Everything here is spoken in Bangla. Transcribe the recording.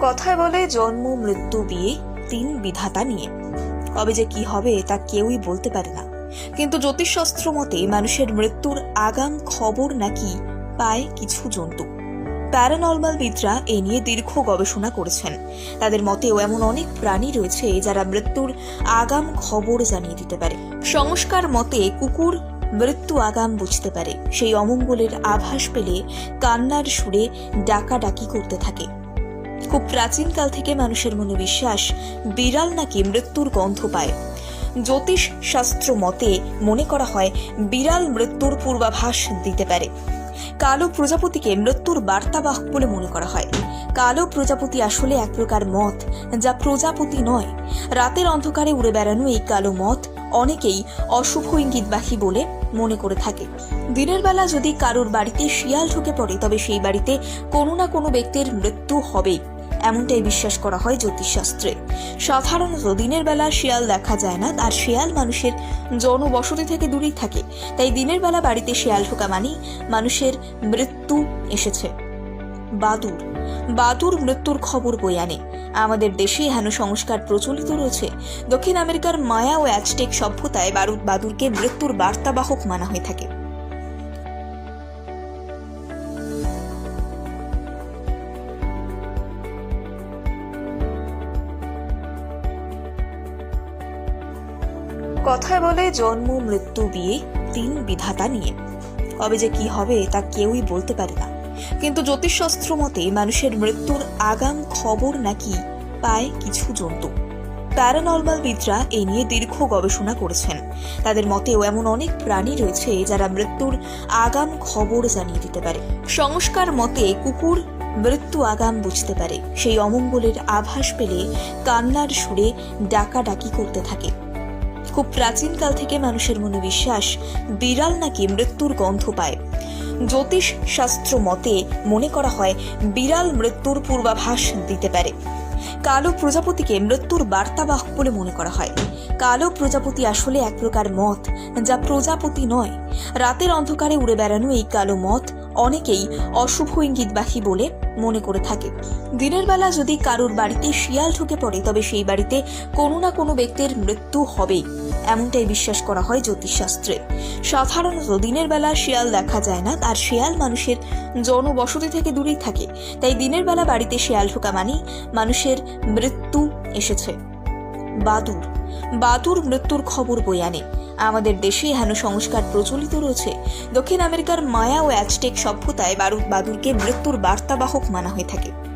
কথায় বলে জন্ম, মৃত্যু, বিয়ে, তিন বিধাতা নিয়ে। কবে যে কি হবে তা কেউই বলতে পারে না। কিন্তু জ্যোতিষশাস্ত্র মতে মানুষের মৃত্যুর আগাম খবর নাকি পায় কিছু জন্তু। প্যারানর্মালবিদরা এ নিয়ে দীর্ঘ গবেষণা করেছেন। তাদের মতেও এমন অনেক প্রাণী রয়েছে যারা মৃত্যুর আগাম খবর জানিয়ে দিতে পারে। সংস্কার মতে কুকুর মৃত্যু আগাম বুঝতে পারে। সেই অমঙ্গলের আভাস পেলে কান্নার সুরে ডাকাডাকি করতে থাকে। খুব প্রাচীনকাল থেকে মানুষের মনে বিশ্বাস বিড়াল নাকি মৃত্যুর গন্ধ পায়। জ্যোতিষ শাস্ত্র মতে মনে করা হয়, বিড়াল মৃত্যুর পূর্বাভাস দিতে পারে। কালো প্রজাপতিকে মৃত্যুর বার্তাবাহক বলে মনে করা হয়। কালো প্রজাপতি আসলে এক প্রকার মথ যা প্রজাপতি নয়। রাতের অন্ধকারে উড়ে বেড়ানো এই কালো মত অনেকেই অশুভ ইঙ্গিতবাহী বলে মনে করে থাকে। দিনের বেলা যদি কারোর বাড়িতে শিয়াল ঢুকে পড়ে, তবে সেই বাড়িতে কোনো না কোনো ব্যক্তির মৃত্যু হবেই। এমনটাই বিশ্বাস করা হয় জ্যোতিষশাস্ত্রে। সাধারণত দিনের বেলা শিয়াল দেখা যায় না, আর শিয়াল মানুষের জনবসতি থেকে দূরেই থাকে। তাই দিনের বেলা বাড়িতে শিয়াল ঢোকা মানেই মানুষের মৃত্যু এসেছে। বাদুর বাদুর মৃত্যুর খবর বই আনে। আমাদের দেশে হেন সংস্কার প্রচলিত রয়েছে। দক্ষিণ আমেরিকার মায়া ও অ্যাজটেক সভ্যতায় বারুদ বাদুরকে মৃত্যুর বার্তাবাহক মানা হয়ে থাকে। কথায় বলে জন্ম, মৃত্যু, বিয়ে তিন বিধাতা নিয়ে। কবে যে কি হবে তা কেউই বলতে পারে না। কিন্তু জ্যোতিষশাস্ত্র মতে মানুষের মৃত্যুর আগাম খবর নাকি পায় কিছু জন্তু। প্যারানর্মালবিদরা এ নিয়ে দীর্ঘ গবেষণা করেছেন। তাদের মতেও এমন অনেক প্রাণী রয়েছে যারা মৃত্যুর আগাম খবর জানিয়ে দিতে পারে। সংস্কার মতে কুকুর মৃত্যু আগাম বুঝতে পারে। সেই অমঙ্গলের আভাস পেলে কান্নার সুরে ডাকাডাকি করতে থাকে। খুব প্রাচীনকাল থেকে মানুষের মনে বিশ্বাস, বিড়াল নাকি মৃত্যুর গন্ধ পায়। জ্যোতিষ শাস্ত্র মতে মনে করা হয়, বিড়াল মৃত্যুর পূর্বাভাস দিতে পারে। কালো প্রজাপতিকে মৃত্যুর বার্তাবাহক বলে মনে করা হয়। কালো প্রজাপতি আসলে এক প্রকার মত, যা প্রজাপতি নয়। রাতের অন্ধকারে উড়ে বেড়ানো এই কালো মত অনেকেই অশুভ ইঙ্গিতবাহী বলে মনে করে থাকে। দিনের বেলা যদি কারুর বাড়িতে শিয়াল ঢুকে পড়ে, তবে সেই বাড়িতে কোনো না কোনো ব্যক্তির মৃত্যু হবেই। এমনটাই বিশ্বাস করা হয় জ্যোতিষশাস্ত্রে। সাধারণত দিনের বেলা শিয়াল দেখা যায় না, আর শিয়াল মানুষের জনবসতি থেকে দূরেই থাকে। তাই দিনের বেলা বাড়িতে শিয়াল ঢোকা মানেই মানুষের মৃত্যু এসেছে। বাদুর বাদুর মৃত্যুর খবর বই আনে। আমাদের দেশে হেন সংস্কার প্রচলিত রয়েছে। দক্ষিণ আমেরিকার মায়া ও অ্যাজটেক সভ্যতায় বারুদ বাদুরকে মৃত্যুর বার্তাবাহক মানা হয়ে থাকে।